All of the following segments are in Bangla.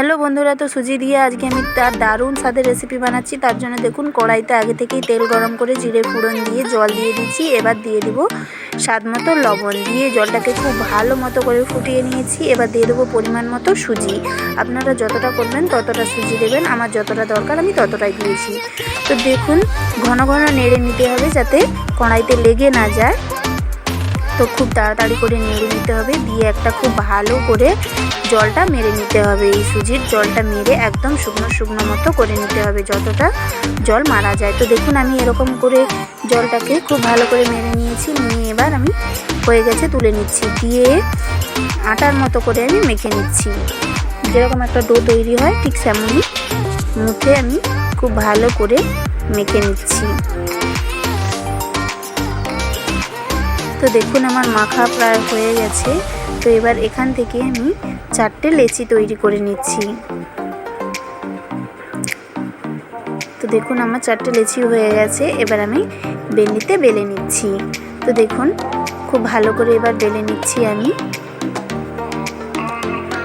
হ্যালো বন্ধুরা, তো সুজি দিয়ে আজকে আমি তার দারুণ স্বাদের রেসিপি বানাচ্ছি। তার জন্য দেখুন, কড়াইতে আগে থেকেই তেল গরম করে জিরে ফোড়ন দিয়ে জল দিয়ে দিচ্ছি। এবার দিয়ে দিব স্বাদ মতো লবণ দিয়ে জলটাকে খুব ভালো মতো করে ফুটিয়ে নিয়েছি। এবার দিয়ে দেবো পরিমাণ মতো সুজি। আপনারা যতটা করবেন ততটা সুজি দেবেন। আমার যতটা দরকার আমি ততটাই দিয়েছি। তো দেখুন, ঘন ঘন নেড়ে নিতে হবে যাতে কড়াইতে লেগে না যায়। তো খুব তাড়াতাড়ি করে নেড়ে নিতে হবে। দিয়ে একটা খুব ভালো করে জলটা মেরে নিতে হবে। এই সুজির জলটা মেরে একদম শুকনো শুকনো মতো করে নিতে হবে যতটা জল মারা যায়। তো দেখুন, আমি এরকম করে জলটাকে খুব ভালো করে মেরে নিয়েছি। নিয়ে এবার আমি হয়ে গেছে তুলে নিচ্ছি। দিয়ে আটার মতো করে আমি মেখে নিচ্ছি। যেরকম একটা ডো তৈরি হয়, ঠিক সেমনই মুখে আমি খুব ভালো করে মেখে নিচ্ছি। তো দেখুন আমার মাখা প্রায় হয়ে গেছে। তো এবার এখান থেকে আমি চারটে লেচি তৈরি করে নিচ্ছি। তো দেখুন আমার চারটে লেচি হয়ে গেছে, এবার আমি বেলিতে বেলে নিচ্ছি। তো দেখুন, খুব ভালো করে এবার বেলে নিচ্ছি আমি।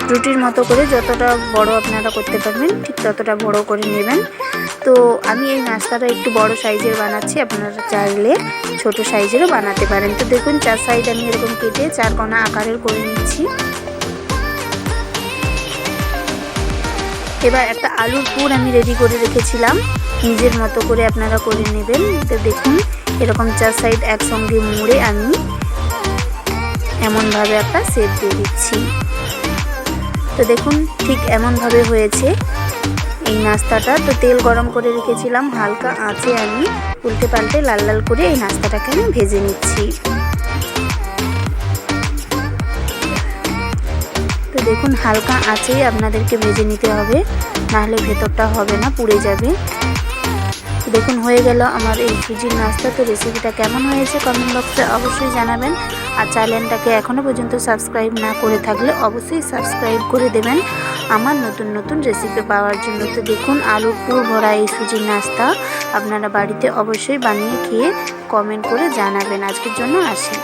রুটির মতো করে যতটা বড় আপনারা করতে পারবেন, ঠিক ততটা বড় করে নেবেন। তো আমি এই নাস্তাটা একটু বড় সাইজের বানাচ্ছি, আপনারা চাইলে ছোট সাইজেরও বানাতে পারেন। তো দেখুন, চার সাইড আমি এরকম কেটে চার কণা আকারের করে নিচ্ছি। এবার একটা আলুর পুর আমি রেডি করে রেখেছিলাম, নিজের মতো করে আপনারা করে নেবেন। তো দেখুন, এরকম চার সাইড একসঙ্গে মুড়ে আমি এমনভাবে একটা সেপ দিয়ে দিচ্ছি। তো দেখুন, ঠিক এমনভাবে হয়েছে। এই নাস্তাটা তো তেল গরম করে রেখেছিলাম, হালকা আঁচে আমি উল্টে পাল্টে লাল লাল করে এই নাস্তাটাকে আমি ভেজে নিচ্ছি। তো দেখুন, হালকা আঁচেই আপনাদেরকে ভেজে নিতে হবে, নাহলে ভেতরটা হবে না, পুড়ে যাবে। দেখুন, হয়ে গেল আমার এই সুজির নাস্তা। তো রেসিপিটা কেমন হয়েছে কমেন্ট বক্সে অবশ্যই জানাবেন। আর চ্যানেলটাকে এখনও পর্যন্ত সাবস্ক্রাইব না করে থাকলে অবশ্যই সাবস্ক্রাইব করে দেবেন। আমার নতুন নতুন রেসিপি পাওয়ার জন্য তো দেখুন আলুর পুর ভরা এই সুজির নাস্তা আপনারা বাড়িতে অবশ্যই বানিয়ে খেয়ে কমেন্ট করে জানাবেন। আজকের জন্য আসি।